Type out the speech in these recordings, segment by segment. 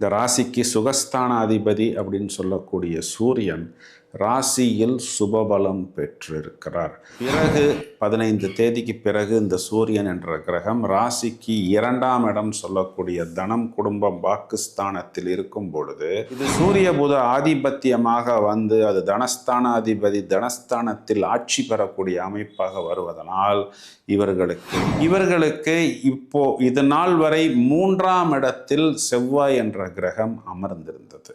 இந்த ராசிக்கு சுகஸ்தானாதிபதி அப்படின்னு சொல்லக்கூடிய சூரியன் ராசியில் சுபபலம் பெற்றிருக்கிறார். பிறகு பதினைந்து தேதிக்கு பிறகு இந்த சூரியன் என்ற கிரகம் ராசிக்கு இரண்டாம் இடம் சொல்லக்கூடிய தனம் குடும்பம் பாகிஸ்தானத்தில் இருக்கும் பொழுது இது சூரிய புத ஆதிபத்தியமாக வந்து அது தனஸ்தானாதிபதி தனஸ்தானத்தில் ஆட்சி பெறக்கூடிய அமைப்பாக வருவதனால் இவர்களுக்கு இவர்களுக்கு இப்போ இது நாள் வரை மூன்றாம் இடத்தில் செவ்வாய் என்ற கிரகம் அமர்ந்திருந்தது.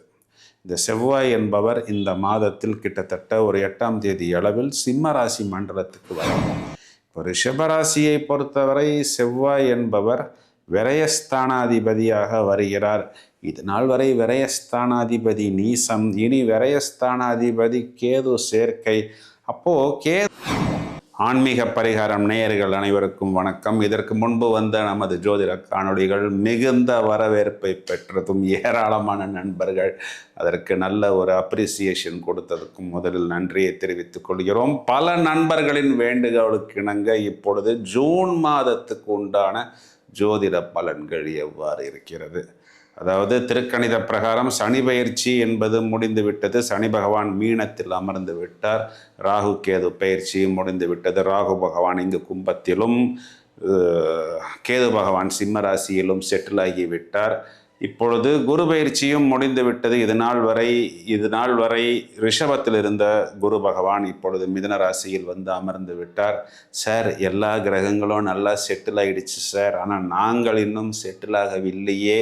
இந்த செவ்வாய் என்பவர் இந்த மாதத்தில் கிட்டத்தட்ட ஒரு எட்டாம் தேதி அளவில் சிம்ம ராசி மண்டலத்துக்கு வரும் இப்போ ரிஷபராசியை பொறுத்தவரை செவ்வாய் என்பவர் விரயஸ்தானாதிபதியாக வருகிறார். இது நாள் வரை விரயஸ்தானாதிபதி நீசம் இனி விரயஸ்தானாதிபதி கேது சேர்க்கை. அப்போது கே ஆன்மீக பரிகாரம் நேயர்கள் அனைவருக்கும் வணக்கம். இதற்கு முன்பு வந்த நமது ஜோதிட காணொளிகள் மிகுந்த வரவேற்பை பெற்றதும் ஏராளமான நண்பர்கள் அதற்கு நல்ல ஒரு அப்ரிசியேஷன் கொடுத்ததுக்கும் முதலில் நன்றியை தெரிவித்துக் கொள்கிறோம். பல நண்பர்களின் வேண்டுகோளுக்கு இணங்க இப்பொழுது ஜூன் மாதத்துக்கு உண்டான ஜோதிட பலன்கள் எவ்வாறு இருக்கிறது? அதாவது திருக்கணித பிரகாரம் சனி பயிற்சி என்பது முடிந்து விட்டது சனி பகவான் மீனத்தில் அமர்ந்து விட்டார். ராகு கேது பயிற்சி முடிந்து விட்டது ராகு பகவான் இங்கு கும்பத்திலும் கேது பகவான் சிம்ம ராசியிலும் செட்டில் ஆகிவிட்டார். இப்பொழுது குரு பயிற்சியும் முடிந்து விட்டது இது நாள் வரை இது நாள் வரை ரிஷபத்தில் இருந்த குரு பகவான் இப்பொழுது மிதன ராசியில் வந்து அமர்ந்து விட்டார். சார் எல்லா கிரகங்களும் நல்லா செட்டில் ஆகிடுச்சு சார். ஆனால் நாங்கள் இன்னும் செட்டில் ஆகவில்லையே.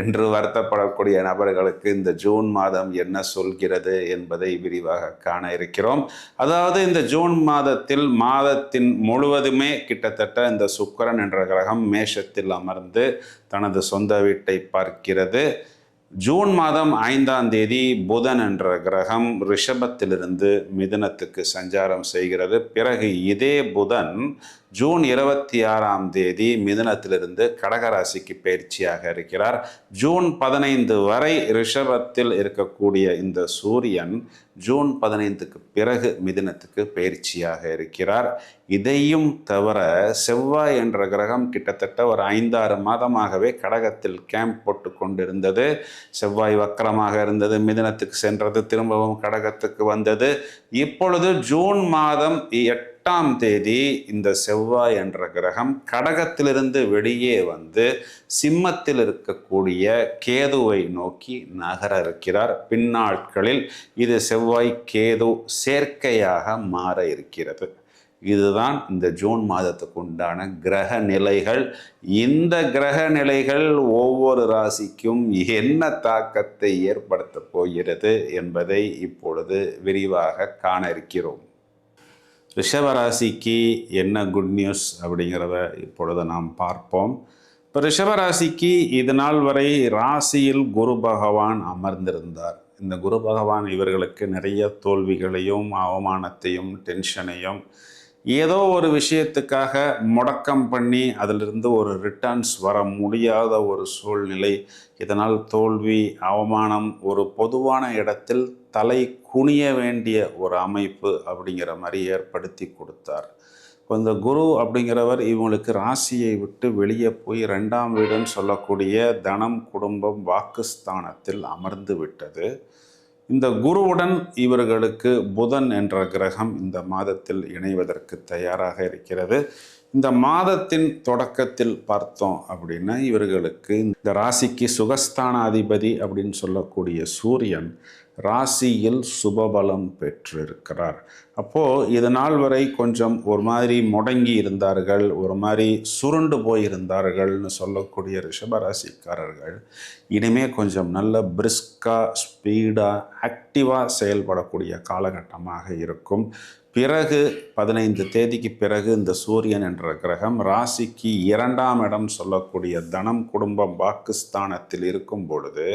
என்று வருத்தப்படக்கூடிய நபர்களுக்கு இந்த ஜூன் மாதம் என்ன சொல்கிறது என்பதை விரிவாக காண இருக்கிறோம். அதாவது இந்த ஜூன் மாதத்தில் மாதத்தின் முழுவதுமே கிட்டத்தட்ட இந்த சுக்கரன் என்ற கிரகம் மேஷத்தில் அமர்ந்து தனது சொந்த வீட்டை பார்க்கிறது. ஜூன் மாதம் ஐந்தாம் தேதி புதன் என்ற கிரகம் ரிஷபத்திலிருந்து மிதுனத்துக்கு சஞ்சாரம் செய்கிறது. பிறகு இதே புதன் ஜூன் இருபத்தி ஆறாம் தேதி மிதுனத்திலிருந்து கடகராசிக்கு பயிற்சியாக இருக்கிறார். ஜூன் பதினைந்து வரை ரிஷபத்தில் இருக்கக்கூடிய இந்த சூரியன் ஜூன் பதினைந்துக்கு பிறகு மிதுனத்துக்கு பயிற்சியாக இருக்கிறார். இதையும் தவிர செவ்வாய் என்ற கிரகம் கிட்டத்தட்ட ஒரு ஐந்தாறு மாதமாகவே கடகத்தில் கேம்ப் போட்டு கொண்டிருந்தது. செவ்வாய் வக்கரமாக இருந்தது. மிதுனத்துக்கு சென்றது திரும்பவும் கடகத்துக்கு வந்தது. இப்பொழுது ஜூன் மாதம் எட்டாம் தேதி இந்த செவ்வாய் என்ற கிரகம் கடகத்திலிருந்து வெளியே வந்து சிம்மத்தில் இருக்கக்கூடிய கேதுவை நோக்கி நகர இருக்கிறார். பின்னாட்களில் இது செவ்வாய் கேது சேர்க்கையாக மாற இருக்கிறது. இதுதான் இந்த ஜூன் மாதத்துக்கு உண்டான கிரக நிலைகள். இந்த கிரக நிலைகள் ஒவ்வொரு ராசிக்கும் என்ன தாக்கத்தை ஏற்படுத்த போகிறது என்பதை இப்பொழுது விரிவாக காண இருக்கிறோம். ரிஷபராசிக்கு என்ன குட் நியூஸ் அப்படிங்கிறத இப்பொழுது நாம் பார்ப்போம். இப்போ ரிஷபராசிக்கு இது நாள் வரை ராசியில் குரு பகவான் அமர்ந்திருந்தார். இந்த குரு பகவான் இவர்களுக்கு நிறைய தோல்விகளையும் அவமானத்தையும் டென்ஷனையும் ஏதோ ஒரு விஷயத்துக்காக முடக்கம் பண்ணி அதிலிருந்து ஒரு ரிட்டர்ன்ஸ் வர முடியாத ஒரு சூழ்நிலை. இதனால் தோல்வி அவமானம் ஒரு பொதுவான இடத்தில் தலை குனிய வேண்டிய ஒரு அமைப்பு அப்படிங்கிற மாதிரி ஏற்படுத்தி கொடுத்தார். இப்போ இந்த குரு அப்படிங்கிறவர் இவங்களுக்கு ராசியை விட்டு வெளியே போய் ரெண்டாம் வீடுன்னு சொல்லக்கூடிய தனம் குடும்பம் வாக்குஸ்தானத்தில் அமர்ந்து விட்டது. இந்த குருவுடன் இவர்களுக்கு புதன் என்ற கிரகம் இந்த மாதத்தில் இணைவதற்கு தயாராக இருக்கிறது. இந்த மாதத்தின் தொடக்கத்தில் பார்த்தோம் அப்படின்னா இவர்களுக்கு இந்த ராசிக்கு சுகஸ்தானாதிபதி அப்படின்னு சொல்லக்கூடிய சூரியன் ராசியில் சுபபலம் பெற்றிருக்கிறார். அப்போது இது நாள் வரை கொஞ்சம் ஒரு மாதிரி முடங்கி இருந்தார்கள் ஒரு மாதிரி சுருண்டு போயிருந்தார்கள்னு சொல்லக்கூடிய ரிஷபராசிக்காரர்கள் இனிமே கொஞ்சம் நல்ல பிரிஸ்காக ஸ்பீடாக ஆக்டிவாக செயல்படக்கூடிய காலகட்டமாக இருக்கும். பிறகு பதினைந்து தேதிக்கு பிறகு இந்த சூரியன் என்ற கிரகம் ராசிக்கு இரண்டாம் இடம் சொல்லக்கூடிய தனம் குடும்பம் பாகிஸ்தானத்தில் இருக்கும் பொழுது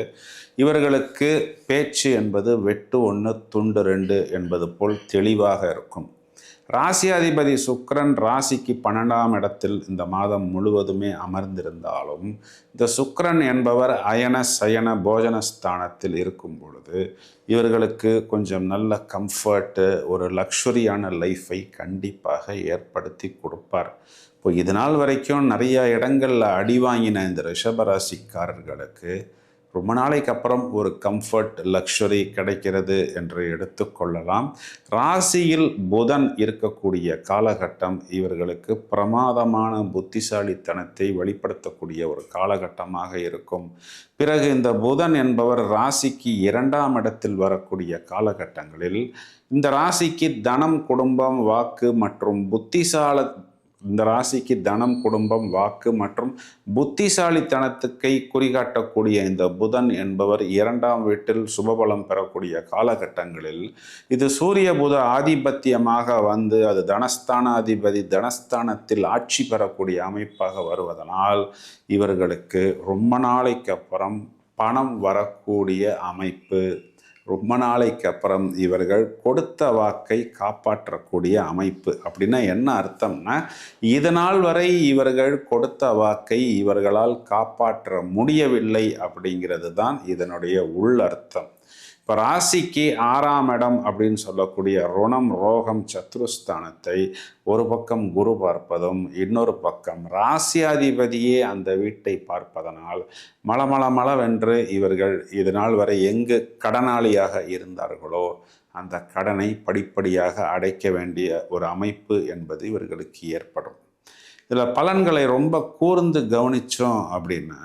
இவர்களுக்கு பேச்சு என்பது வெட்டு ஒன்று துண்டு ரெண்டு என்பது போல் தெளிவாக இருக்கும். ராசியாதிபதி சுக்கரன் ராசிக்கு பன்னெண்டாம் இடத்தில் இந்த மாதம் முழுவதுமே அமர்ந்திருந்தாலும் இந்த சுக்கரன் என்பவர் அயன சயன போஜன ஸ்தானத்தில் இருக்கும் பொழுது இவர்களுக்கு கொஞ்சம் நல்ல கம்ஃபர்ட்டு ஒரு லக்ஸுரியான லைஃப்பை கண்டிப்பாக ஏற்படுத்தி கொடுப்பார். இப்போ இது நாள் வரைக்கும் நிறையா இடங்களில் அடி வாங்கின இந்த ரிஷபராசிக்காரர்களுக்கு ரொம்ப நாளைக்கு அப்புறம் ஒரு கம்ஃபர்ட் லக்ஷரி கிடைக்கிறது என்று எடுத்துக்கொள்ளலாம் ராசியில் புதன் இருக்கக்கூடிய காலகட்டம் இவர்களுக்கு பிரமாதமான புத்திசாலித்தனத்தை வெளிப்படுத்தக்கூடிய ஒரு காலகட்டமாக இருக்கும். பிறகு இந்த புதன் என்பவர் ராசிக்கு இரண்டாம் இடத்தில் வரக்கூடிய காலகட்டங்களில் இந்த ராசிக்கு தனம் குடும்பம் வாக்கு மற்றும் புத்திசால இந்த ராசிக்கு தனம் குடும்பம் வாக்கு மற்றும் புத்திசாலித்தனத்துக்கை குறிகாட்டக்கூடிய இந்த புதன் என்பவர் இரண்டாம் வீட்டில் சுபபலம் பெறக்கூடிய காலகட்டங்களில் இது சூரிய புத ஆதிபத்தியமாக வந்து அது தனஸ்தானாதிபதி தனஸ்தானத்தில் ஆட்சி பெறக்கூடிய அமைப்பாக வருவதனால் இவர்களுக்கு ரொம்ப நாளைக்கு அப்புறம் பணம் வரக்கூடிய அமைப்பு ரொம்ப நாளைக்கு அப்புறம் இவர்கள் கொடுத்த வாக்கை காப்பாற்றக்கூடிய அமைப்பு அப்படின்னா என்ன அர்த்தம்னா இதனால் வரை இவர்கள் கொடுத்த வாக்கை இவர்களால் காப்பாற்ற முடியவில்லை அப்படிங்கிறது தான் இதனுடைய உள்ளர்த்தம் இப்போ ராசிக்கு ஆறாம் இடம் அப்படின்னு சொல்லக்கூடிய ருணம் ரோகம் சத்ருஸ்தானத்தை ஒரு பக்கம் குரு பார்ப்பதும் இன்னொரு பக்கம் ராசியாதிபதியே அந்த வீட்டை பார்ப்பதனால் மலமள மளவென்று இவர்கள் இது நாள் வரை எங்கு கடனாளியாக இருந்தார்களோ அந்த கடனை படிப்படியாக அடைக்க வேண்டிய ஒரு அமைப்பு என்பது இவர்களுக்கு ஏற்படும். இதில் பலன்களை ரொம்ப கூர்ந்து கவனித்தோம் அப்படின்னா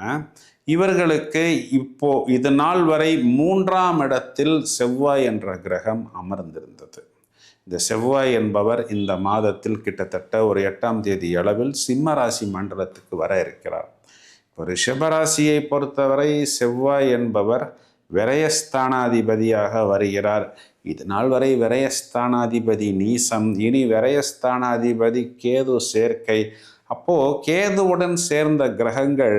இவர்களுக்கு இப்போ இது நாள் வரை மூன்றாம் இடத்தில் செவ்வாய் என்ற கிரகம் அமர்ந்திருந்தது. இந்த செவ்வாய் என்பவர் இந்த மாதத்தில் கிட்டத்தட்ட ஒரு எட்டாம் தேதி அளவில் சிம்ம ராசி மண்டலத்துக்கு வர இருக்கிறார். இப்போ ரிஷபராசியை பொறுத்தவரை செவ்வாய் என்பவர் விரயஸ்தானாதிபதியாக வருகிறார். இது நாள் வரை விரயஸ்தானாதிபதி நீசம் இனி விரயஸ்தானாதிபதி கேது சேர்க்கை. அப்போது கேதுவுடன் சேர்ந்த கிரகங்கள்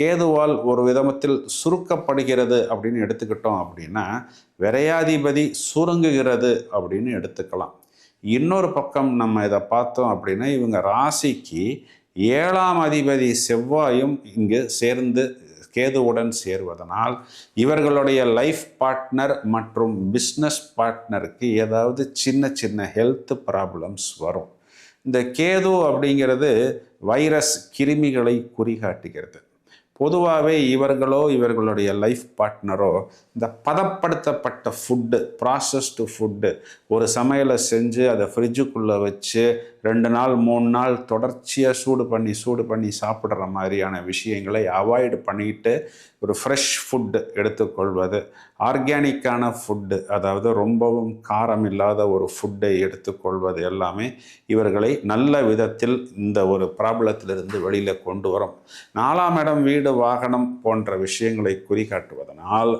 கேதுவால் ஒரு விதமத்தில் சுருக்கப்படுகிறது அப்படின்னு எடுத்துக்கிட்டோம் அப்படின்னா விரையாதிபதி சுருங்குகிறது அப்படின்னு எடுத்துக்கலாம். இன்னொரு பக்கம் நம்ம இதை பார்த்தோம் அப்படின்னா இவங்க ராசிக்கு ஏழாம் அதிபதி செவ்வாயும் இங்கு சேர்ந்து கேதுவுடன் சேர்வதனால் இவர்களுடைய லைஃப் பார்ட்னர் மற்றும் பிஸ்னஸ் பார்ட்னருக்கு ஏதாவது சின்ன சின்ன ஹெல்த் ப்ராப்ளம்ஸ் வரும். இந்த கேது அப்படிங்கிறது வைரஸ் கிருமிகளை குறிகாட்டுகிறது. பொதுவாகவே இவர்களோ இவர்களுடைய லைஃப் பார்ட்னரோ இந்த பதப்படுத்தப்பட்ட ஃபுட்டு ப்ராசஸ்டு ஃபுட்டு ஒரு சமையலை செஞ்சு அதை ஃப்ரிட்ஜுக்குள்ளே வச்சு ரெண்டு நாள் மூணு நாள் தொடர்ச்சியாக சூடு பண்ணி சூடு பண்ணி சாப்பிட்ற மாதிரியான விஷயங்களை அவாய்டு பண்ணிட்டு ஒரு ஃப்ரெஷ் ஃபுட்டு எடுத்துக்கொள்வது. ஆர்கானிக்கான ஃபுட்டு அதாவது ரொம்பவும் காரம் இல்லாத ஒரு ஃபுட்டை எடுத்துக்கொள்வது எல்லாமே இவர்களை நல்ல விதத்தில் இந்த ஒரு ப்ராப்ளத்திலிருந்து வெளியில் கொண்டு வரும். நாலாம் இடம் வீடு வாகனம் போன்ற விஷயங்களை குறிகாட்டுவதனால்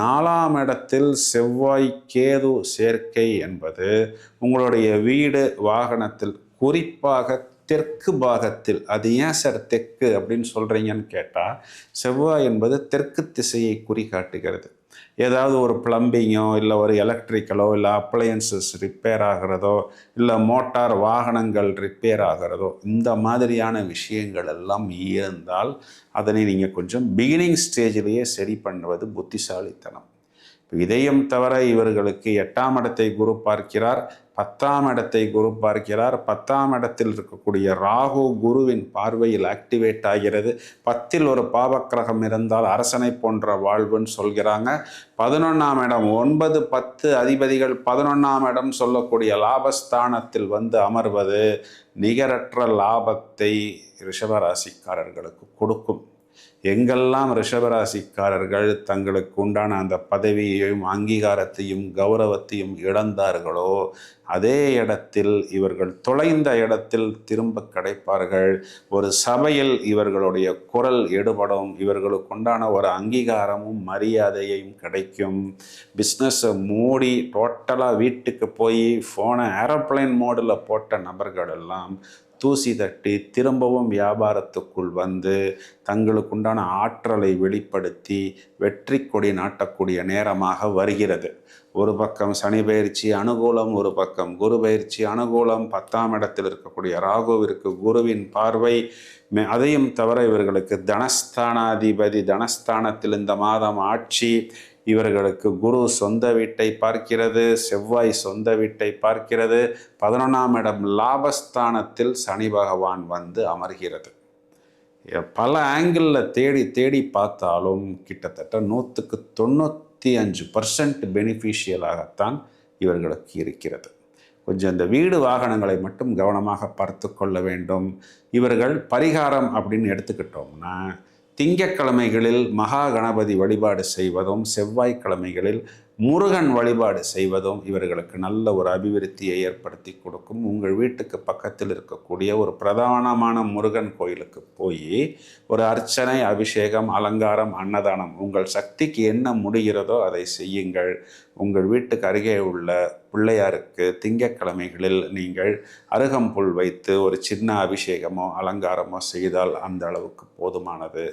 நாலாம் இடத்தில் செவ்வாய் கேது சேர்க்கை என்பது உங்களுடைய வீடு வாகனத்தில் குறிப்பாக தெற்கு பாகத்தில். அது ஏன் சார் தெற்கு அப்படின்னு சொல்கிறீங்கன்னு கேட்டால் செவ்வாய் என்பது தெற்கு திசையை குறிகாட்டுகிறது. ஏதாவது ஒரு பிளம்பிங்கோ இல்லை ஒரு எலக்ட்ரிக்கலோ இல்லை அப்ளையன்சஸ் ரிப்பேர் ஆகிறதோ இல்லை மோட்டார் வாகனங்கள் ரிப்பேர் ஆகிறதோ இந்த மாதிரியான விஷயங்கள் எல்லாம் இருந்தால் அதனை நீங்கள் கொஞ்சம் பிகினிங் ஸ்டேஜிலேயே சரி பண்ணுவது புத்திசாலித்தனம். இதையும் தவிர இவர்களுக்கு எட்டாம் இடத்தை குரு பார்க்கிறார் பத்தாம் இடத்தை குரு பார்க்கிறார். பத்தாம் இடத்தில் இருக்கக்கூடிய ராகு குருவின் பார்வையில் ஆக்டிவேட் ஆகிறது. பத்தில் ஒரு பாவக்கிரகம் இருந்தால் அரசனை போன்ற வாழ்வுன்னு சொல்கிறாங்க. பதினொன்றாம் இடம் ஒன்பது பத்து அதிபதிகள் பதினொன்றாம் இடம் சொல்லக்கூடிய லாபஸ்தானத்தில் வந்து அமர்வது நிகரற்ற லாபத்தை ரிஷபராசிக்காரர்களுக்கு கொடுக்கும். எங்கெல்லாம் ரிஷபராசிக்காரர்கள் தங்களுக்கு உண்டான அந்த பதவியையும் அங்கீகாரத்தையும் கௌரவத்தையும் இழந்தார்களோ அதே இடத்தில் இவர்கள் தொலைந்த இடத்தில் திரும்ப கிடைப்பார்கள். ஒரு சபையில் இவர்களுடைய குரல் எடுபடும். இவர்களுக்கு உண்டான ஒரு அங்கீகாரமும் மரியாதையும் கிடைக்கும். பிஸ்னஸை மூடி டோட்டலாக வீட்டுக்கு போய் ஃபோனை ஏரோப்ளைன் மோடில் போட்ட நபர்கள் எல்லாம் தூசி தட்டி திரும்பவும் வியாபாரத்துக்குள் வந்து தங்களுக்குண்டான ஆற்றலை வெளிப்படுத்தி வெற்றி கொடி நாட்டக்கூடிய நேரமாக வருகிறது. ஒரு பக்கம் சனி பயிற்சி அனுகூலம் ஒரு பக்கம் குரு பயிற்சி அனுகூலம். பத்தாம் இடத்தில் இருக்கக்கூடிய ராகுவிற்கு குருவின் பார்வை அதையும் தவிர இவர்களுக்கு தனஸ்தானாதிபதி தனஸ்தானத்தில் இந்த மாதம் ஆட்சி இவர்களுக்கு குரு சொந்த வீட்டை பார்க்கிறது செவ்வாய் சொந்த வீட்டை பார்க்கிறது. பதினொன்றாம் இடம் லாபஸ்தானத்தில் சனி பகவான் வந்து அமர்கிறது. பல ஆங்கிளில் தேடி தேடி பார்த்தாலும் கிட்டத்தட்ட நூற்றுக்கு தொண்ணூற்றி அஞ்சு பர்சன்ட் பெனிஃபிஷியலாகத்தான் இவர்களுக்கு இருக்கிறது. கொஞ்சம் இந்த வீடு வாகனங்களை மட்டும் கவனமாக பார்த்து கொள்ள வேண்டும். இவர்கள் பரிகாரம் அப்படின்னு எடுத்துக்கிட்டோம்னா திங்கக்கிழமைகளில் மகா கணபதி வழிபாடு செய்வதும் செவ்வாய்க்கிழமைகளில் முருகன் வழிபாடு செய்வதும் இவர்களுக்கு நல்ல ஒரு அபிவிருத்தியை ஏற்படுத்தி கொடுக்கும். உங்கள் வீட்டுக்கு பக்கத்தில் இருக்கக்கூடிய ஒரு பிரதானமான முருகன் கோயிலுக்கு போய் ஒரு அர்ச்சனை அபிஷேகம் அலங்காரம் அன்னதானம் உங்கள் சக்திக்கு என்ன முடிகிறதோ அதை செய்யுங்கள். உங்கள் வீட்டுக்கு அருகே உள்ள பிள்ளையாருக்கு திங்கக்கிழமைகளில் நீங்கள் அருகம்புல் வைத்து ஒரு சின்ன அபிஷேகமோ அலங்காரமோ செய்தால் அந்த அளவுக்கு போதுமானது.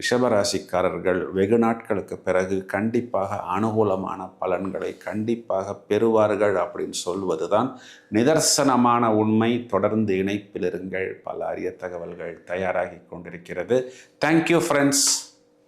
ரிஷபராசிக்காரர்கள் வெகு நாட்களுக்கு பிறகு கண்டிப்பாக அனுகூலமான பலன்களை கண்டிப்பாக பெறுவார்கள் அப்படின்னு சொல்வதுதான் நிதர்சனமான உண்மை. தொடர்ந்து இணைப்பில் இருங்கள் பல அரிய தகவல்கள் தயாராகி கொண்டிருக்கிறது. Thank you friends